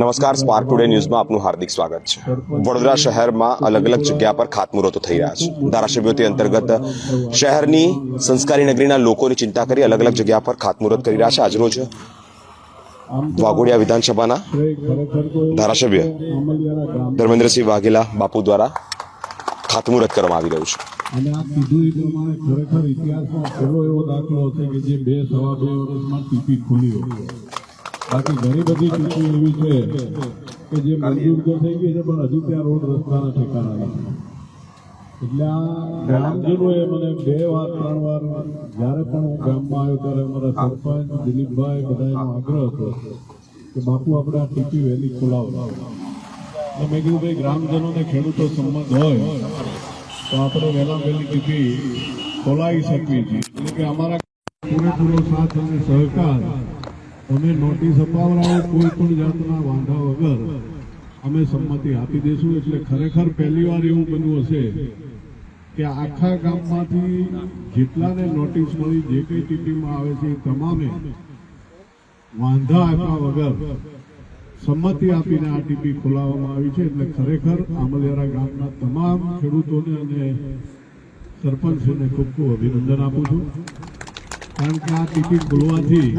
નમસ્કાર spark today ન્યૂઝમાં આપનું હાર્દિક સ્વાગત છે. વડોદરા શહેરમાં અલગ અલગ જગ્યા પર ખાતમુહૂર્તો થઈ રહ્યા છે. ધારાસભ્યોથી અંતર્ગત શહેરની, સંસ્કારી નગરીના લોકોની ચિંતા કરી અલગ અલગ જગ્યા પર ખાતમુહૂર્ત કરી રહ્યા છે. આજરોજ વાઘોડિયા વિધાનસભાના ધારાસભ્ય ધર્મેન્દ્રસિંહ વાઘેલા બાપુ દ્વારા ખાતમુહૂર્ત કરવામાં આવી રહ્યું છે. અને આ કીધું એ પ્રમાણે ખરેખર ઇતિહાસમાં પહેલો એવો દાખલો હશે કે જે બે સવા બે વર્ષમાં ટીપી ખુલી હોય. બાકી ઘણી બધી ચૂંટણી એવી છે કે જે મંજૂર તો થઈ ગઈ છે પણ હજુ ત્યાં રોડ રસ્તાના ઠેકાણા નથી. એટલે આ ગ્રામજનોએ મને બે વાર ત્રણ વાર જ્યારે પણ હું ગામમાં આવ્યો ત્યારે અમારા સરપંચ દિલીપભાઈ બધાનો આગ્રહ હતો કે બાપુ આપણે આ ટીપી વહેલી ખોલાવો. મેં કીધું ભાઈ ગ્રામજનોને ખેડૂતો સંમત હોય તો આપણે વહેલા વહેલી ટીપી ખોલાવી શકીએ છીએ એટલે કે અમારા પૂરેપૂરો સાથ અને સહકાર અમે નોટિસ અપાવડાવો કોઈ પણ જાતના વાંધા વગર. અમે સંમતિ આપી દઈશું એટલે ખરેખર પહેલી વાર એવું બન્યું હશે કે આખા ગામમાંથી જેટલાને નોટિસ મળી, જે કઈ ટીપીમાં આવે છે એ તમામે વાંધા આપ્યા વગર સંમતિ આપીને આ ટીપી ખોલાવવામાં આવી છે, એટલે ખરેખર આમલિયારા ગામના તમામ ખેડૂતોને અને સરપંચોને ખૂબ ખૂબ અભિનંદન આપું છું. કારણ કે આ ટીપી ખોલવાથી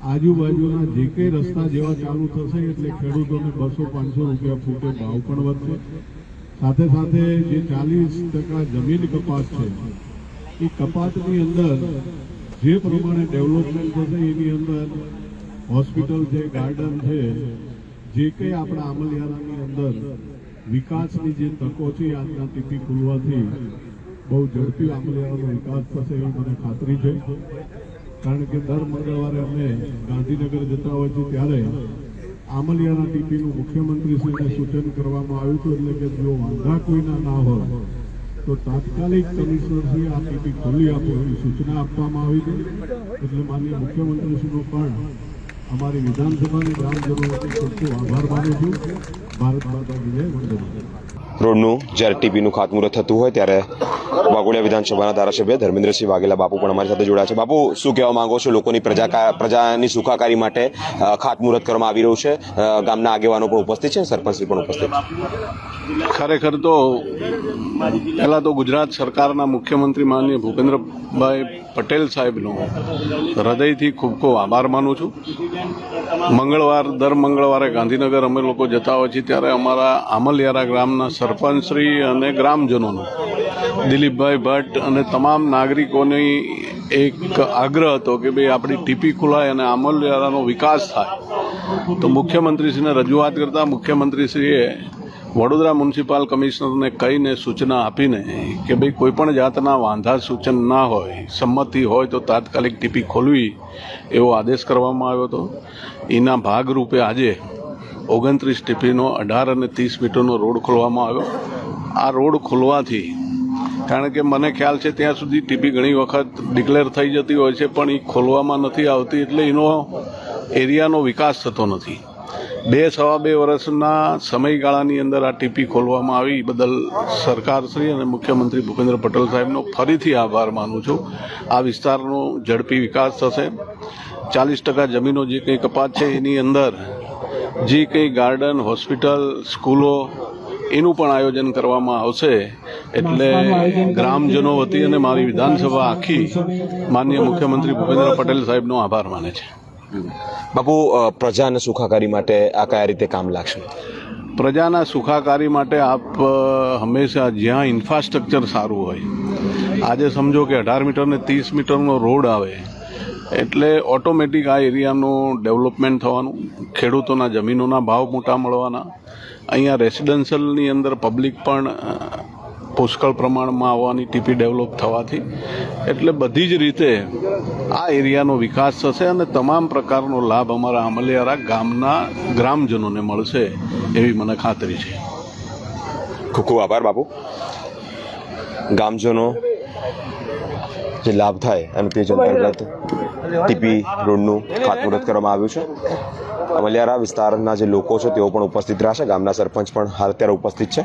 આજુબાજુના જે કંઈ રસ્તા જેવા ચાલુ થશે, એટલે ખેડૂતોને બસો, પાંચસો રૂપિયા ફૂટે ભાવ પણ વધશે. સાથે સાથે જે ચાલીસ ટકા જમીન કપાત છે, એ કપાતની અંદર જે પ્રમાણે ડેવલપમેન્ટ થશે, એની અંદર હોસ્પિટલ છે, ગાર્ડન છે, જે કંઈ આપણા અમલિયારાની અંદર વિકાસની જે તકો છે આજના ટીપી ખુલવાથી બહુ ઝડપી અમલિયારાનો વિકાસ થશે એવી મને ખાતરી છે. કારણ કે દર મંગળવારે અમે ગાંધીનગર જતા હોય છે ત્યારે આમલિયાના ટીપીનું મુખ્યમંત્રીશ્રીને સૂચન કરવામાં આવ્યું હતું, એટલે કે જો વાંધા કોઈના ના હોય, તો તાત્કાલિક કમિશનરશ્રી આ ટીપી ખોલી આપો એવી સૂચના આપવામાં આવી હતી એટલે માનનીય મુખ્યમંત્રીશ્રીનો પણ અમારી વિધાનસભાની ગ્રામજનો વતી ખૂબ ખૂબ આભાર માનું છું. ભારત માતા વિજય જય વંદન રોડનું, જ્યારે ટીપીનું ખાતમુહૂર્ત થતું હોય ત્યારે વાઘોડિયા વિધાનસભાના ધારાસભ્ય ધર્મેન્દ્રસિંહ વાઘેલા બાપુ પણ અમારી સાથે જોડાયા છે. બાપુ, શું કહેવા માંગો છો? લોકોની પ્રજા પ્રજાની સુખાકારી માટે ખાતમુહૂર્ત કરવામાં આવી રહ્યું છે. ગામના આગેવાનો પણ ઉપસ્થિત છે સરપંચશ્રી પણ ઉપસ્થિત છે. ખરેખર તો પહેલાં તો ગુજરાત સરકારના મુખ્યમંત્રી માનીય ભૂપેન્દ્રભાઈ પટેલ સાહેબનો હૃદયથી ખૂબ ખૂબ આભાર માનું છું. મંગળવાર, દર મંગળવારે ગાંધીનગર અમે લોકો જતા હોય છીએ ત્યારે અમારા આમલિયારા ગ્રામના સરપંચશ્રી અને ગ્રામજનોનો દિલીપભાઈ ભટ્ટ અને તમામ નાગરિકોની એક આગ્રહ હતો કે ભાઈ આપણી ટીપી ખુલાય અને આમલિયારાનો વિકાસ થાય. તો મુખ્યમંત્રીશ્રીને રજૂઆત કરતાં મુખ્યમંત્રીશ્રીએ વડોદરા મ્યુનિસિપલ કમિશનરને કહીને સૂચના આપીને કે ભાઈ કોઈ પણ જાતના વાંધા સૂચન ના હોય, સંમતિ હોય તો તાત્કાલિક ટીપી ખોલવી એવો આદેશ કરવામાં આવ્યો હતો. એના ભાગરૂપે આજે ઓગણત્રીસ ટીપીનો અઢાર અને ત્રીસ મીટરનો રોડ ખોલવામાં આવ્યો. આ રોડ ખોલવાથી, કારણ કે મને ખ્યાલ છે ત્યાં સુધી ટીપી ઘણી વખત ડિક્લેર થઈ જતી હોય છે, પણ એ ખોલવામાં નથી આવતી એટલે એનો એરિયાનો વિકાસ થતો નથી. બે સવા બે વર્ષના સમયગાળાની અંદર આ ટીપી ખોલવામાં આવી. બદલ સરકારશ્રી અને મુખ્યમંત્રી ભૂપેન્દ્ર પટેલ સાહેબનો ફરીથી આભાર માનું છું. આ વિસ્તારનો ઝડપી વિકાસ થશે. ચાલીસ ટકા જમીનો જે કંઈ કપાત છે એની અંદર જે કંઈ ગાર્ડન, હોસ્પિટલ, સ્કૂલો એનું પણ આયોજન કરવામાં આવશે. એટલે ગ્રામજનો વતી અને મારી વિધાનસભા આખી માનનીય મુખ્યમંત્રી ભૂપેન્દ્ર પટેલ સાહેબનો આભાર માને છે. બાપુ પ્રજાને સુખાકારી માટે આ કયા રીતે કામ લાગશે? પ્રજાના સુખાકારી માટે આપ હંમેશા જ્યાં ઇન્ફ્રાસ્ટ્રક્ચર સારું હોય, આજે સમજો કે અઢાર મીટર ને ત્રીસ મીટરનો રોડ આવે, એટલે ઓટોમેટિક આ એરિયાનું ડેવલપમેન્ટ થવાનું, ખેડૂતોના જમીનોના ભાવ મોટા મળવાના, અહીંયા રેસિડેન્શિયલની અંદર પબ્લિક પણ પુષ્કળ પ્રમાણમાં આવવાની ટીપી ડેવલપ થવાથી, એટલે બધી જ રીતે આ એરિયાનો વિકાસ થશે અને તમામ પ્રકારનો લાભ અમારા અમલિયારા ગામના ગ્રામજનોને મળશે એવી મને ખાતરી છે. ખૂબ ખૂબ આભાર બાપુ. ગામજનો જે લાભ થાય અને તે જ અંતર્ગત ટીપી રોડનું ખાતમુહૂર્ત કરવામાં આવ્યું છે. અમલિયારા વિસ્તારના જે લોકો છે તેઓ પણ ઉપસ્થિત રહ્યા છે ગામના સરપંચ પણ હાલ અત્યારે ઉપસ્થિત છે.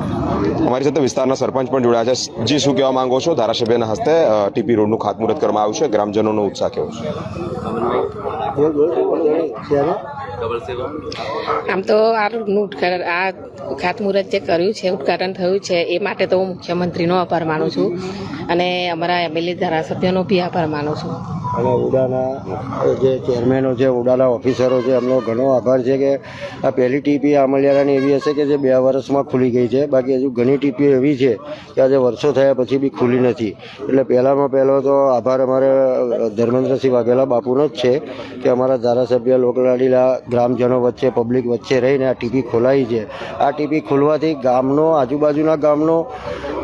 અમારી સાથે વિસ્તારના સરપંચ પણ જોડાયા છે. જી, શું કહેવા માંગો છો? ધારાસભ્યના હસ્તે ટીપી રોડનું ખાતમુહૂર્ત કરવામાં આવ્યું છે. ગ્રામજનોનો ઉત્સાહ કેવો છે? આમ તો આ રોડનું ઉદ્ઘાટન આ ખાતમુહૂર્ત જે કર્યું છે, ઉદ્ઘાટન થયું છે, એ માટે તો હું મુખ્યમંત્રીનો આભાર માનું છું અને અમારા એમએલએ ધારાસભ્યનો બી આભાર માનું છું. અને ઉડાના જે ચેરમેનો છે, ઉડાના ઓફિસરો છે, એમનો ઘણો આભાર છે કે આ પહેલી ટીપી આમલિયારાની એવી હશે કે જે બે વર્ષમાં ખુલી ગઈ છે. બાકી હજુ ઘણી ટીપીઓ એવી છે કે આજે વર્ષો થયા પછી બી ખુલી નથી. એટલે પહેલામાં પહેલો તો આભાર અમારે ધર્મેન્દ્રસિંહ વાઘેલા બાપુનો જ છે કે અમારા ધારાસભ્ય લોકલાડીલા ગ્રામજનો વચ્ચે પબ્લિક વચ્ચે રહીને આ ટીપી ખોલાઈ છે. આ ટીપી ખોલવાથી ગામનો, આજુબાજુના ગામનો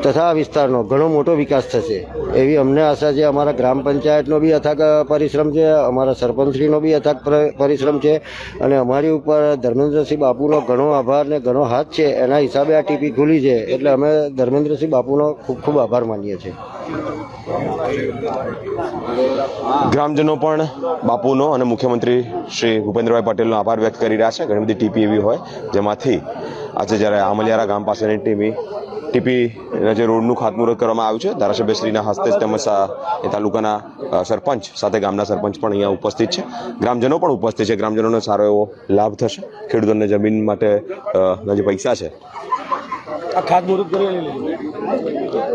તથા આ વિસ્તારનો ઘણો મોટો વિકાસ થશે. એવી અમને આશા છે. અમારા ગ્રામ પંચાયતનો બી અથાગ પરિશ્રમ છે, અમારા સરપંચશ્રીનો બી અથાગ પરિશ્રમ છે અને અમારી ઉપર ધર્મેન્દ્રસિંહ બાપુનો ઘણો આભાર ને ઘણો હાથ છે, એના હિસાબે આ ટીપી ખુલી છે, એટલે અમે ધર્મેન્દ્રસિંહ બાપુનો ખૂબ ખૂબ આભાર માનીએ છીએ. ગ્રામજનો પણ બાપુનો અને મુખ્યમંત્રી શ્રી ભૂપેન્દ્રભાઈ પટેલનો આભાર વ્યક્ત કરી રહ્યા છે. ઘણી બધી ટીપી એવી હોય જેમાંથી આજે જ્યારે આમલિયારા ગામ પાસેની ટીમી ટીપી જે રોડનું ખાતમુહૂર્ત કરવામાં આવ્યું છે. ધારાસભ્યશ્રીના હસ્તે તેમજ એ તાલુકાના સરપંચ સાથે ગામના સરપંચ પણ અહીંયા ઉપસ્થિત છે. ગ્રામજનો પણ ઉપસ્થિત છે. ગ્રામજનોને સારો એવો લાભ થશે. ખેડૂતોને જમીન માટે જે પૈસા છે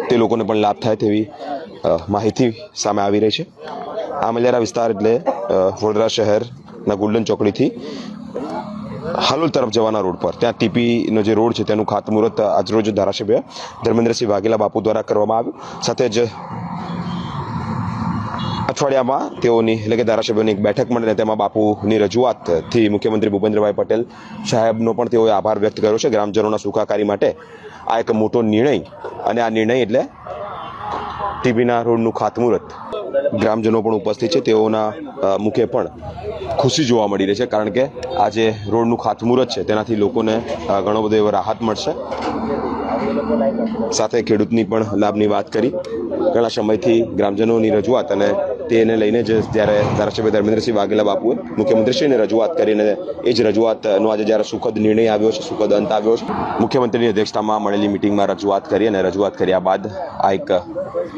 તે લોકોને પણ લાભ થાય તેવી માહિતી સામે આવી રહી છે. આ આમલિયારા વિસ્તાર એટલે વડોદરા શહેરના ગોલ્ડન ચોકડીથી હાલોલ તરફ જવાના રોડ પર. ત્યાં ટીપીનો જે રોડ છે તેનું ખાતમુહૂર્ત આજરોજ ધારાસભ્ય ધર્મેન્દ્રસિંહ વાઘેલા બાપુ દ્વારા કરવામાં આવ્યું. સાથે જ અઠવાડિયામાં તેઓની, એટલે કે ધારાસભ્યોની એક બેઠક મળીને તેમાં બાપુની રજૂઆતથી મુખ્યમંત્રી ભૂપેન્દ્રભાઈ પટેલ સાહેબનો પણ તેઓએ આભાર વ્યક્ત કર્યો છે. ગ્રામજનોના સુખાકારી માટે આ એક મોટો નિર્ણય અને આ નિર્ણય એટલે ટીબીના રોડનું ખાતમુહૂર્ત. ગ્રામજનો પણ ઉપસ્થિત છે. તેઓના મુખે પણ ખુશી જોવા મળી રહી છે, કારણ કે આ જે રોડનું ખાતમુહૂર્ત છે, તેનાથી લોકોને ઘણો બધો એવો રાહત મળશે. સાથે ખેડૂતની પણ લાભની વાત કરી. ઘણા સમયથી ગ્રામજનોની રજૂઆત અને તેને લઈને જ જ્યારે ધારાસભ્ય ધર્મેન્દ્રસિંહ વાઘેલા બાપુએ મુખ્યમંત્રીશ્રીને રજૂઆત કરીને એ જ રજૂઆતનો આજે જ્યારે સુખદ નિર્ણય આવ્યો છે, સુખદ અંત આવ્યો છે, મુખ્યમંત્રીની અધ્યક્ષતામાં મળેલી મિટિંગમાં રજૂઆત કરી અને રજૂઆત કર્યા બાદ આ એક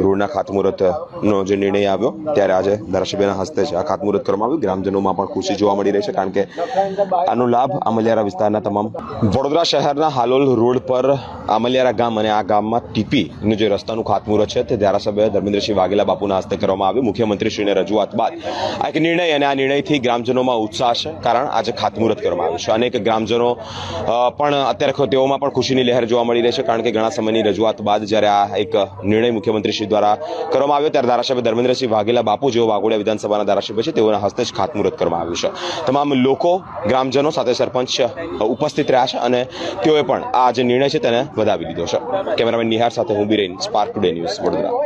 રોડના ખાતમુહૂર્તનો જે નિર્ણય આવ્યો ત્યારે આજે ધારાસભ્યના હસ્તે છે આ ખાતમુહૂર્ત કરવામાં આવ્યું. ગ્રામજનોમાં પણ ખુશી જોવા મળી રહી છે કારણ કે આનો લાભ આમલિયારા વિસ્તારના તમામ વડોદરા શહેરના હાલોલ રોડ પર આમલિયારા ગામ અને આ ગામમાં ટીપીનું જે રસ્તાનું ખાતમુહૂર્ત છે તે ધારાસભ્ય ધર્મેન્દ્રસિંહ વાઘેલા બાપુના હસ્તે કરવામાં આવ્યું. મુખ્યમંત્રીશ્રીને રજૂઆત બાદ આ એક નિર્ણય અને આ નિર્ણયથી ગ્રામજનોમાં ઉત્સાહ છે. કારણ આજે ખાતમુહૂર્ત કરવામાં આવ્યું છે. અનેક ગ્રામજનો પણ અત્યારે તેઓમાં પણ ખુશીની લહેર જોવા મળી રહી છે. કારણ કે ઘણા સમયની રજૂઆત બાદ જ્યારે આ એક નિર્ણય મુખ્યમંત્રીશ્રી દ્વારા કરવામાં આવ્યો, ત્યારે ધારાસભ્ય ધર્મેન્દ્રસિંહ વાઘેલા બાપુ જેઓ વાઘોડિયા વિધાનસભાના ધારાસભ્ય છે, તેઓના હસ્તે જ ખાતમુહૂર્ત કરવામાં આવ્યું છે. તમામ લોકો, ગ્રામજનો સાથે સરપંચ ઉપસ્થિત રહ્યા છે અને તેઓએ પણ આ જે નિર્ણય છે તેને વધાવી લીધો છે. કેમેરામેન નિહાર સાથે હું Biren spark today news Vadodara.